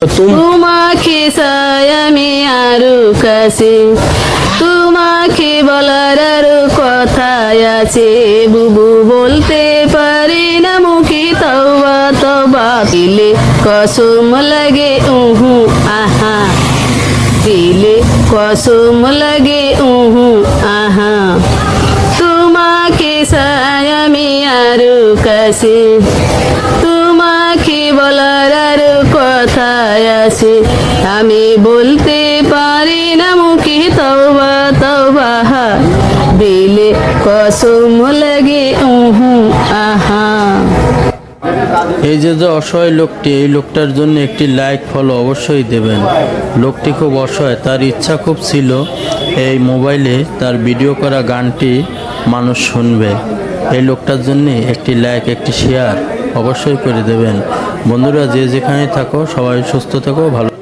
তুম তোমাকে চাই আমি আরও কাছে। তোমাকে বলার আরও কথাই আছে। বুবু বলতে পারি না, মুখে তবা তবা দিলে কসম লাগে, উহু, আহা। দিলে কসম লাগে, উহু, আহা। তোমাকে চাই আমি আরও কাছে। আছে আমি বলতে পারি না মুখে তবা তবা দিলে কসম লাগে, উহু, আহা। এই যে যে অসহায় লোকটি, এই লোকটার জন্য একটি লাইক ফলো অবশ্যই দেবেন। লোকটি খুব অসহায়, তার ইচ্ছা খুব ছিল এই মোবাইলে তার ভিডিও করা গানটি মানুষ শুনবে। এই লোকটার জন্য একটি লাইক একটি শেয়ার অবশ্যই করে দেবেন। বন্ধুরা যে যেখানে থাকো সবাই সুস্থ থাকো ভালো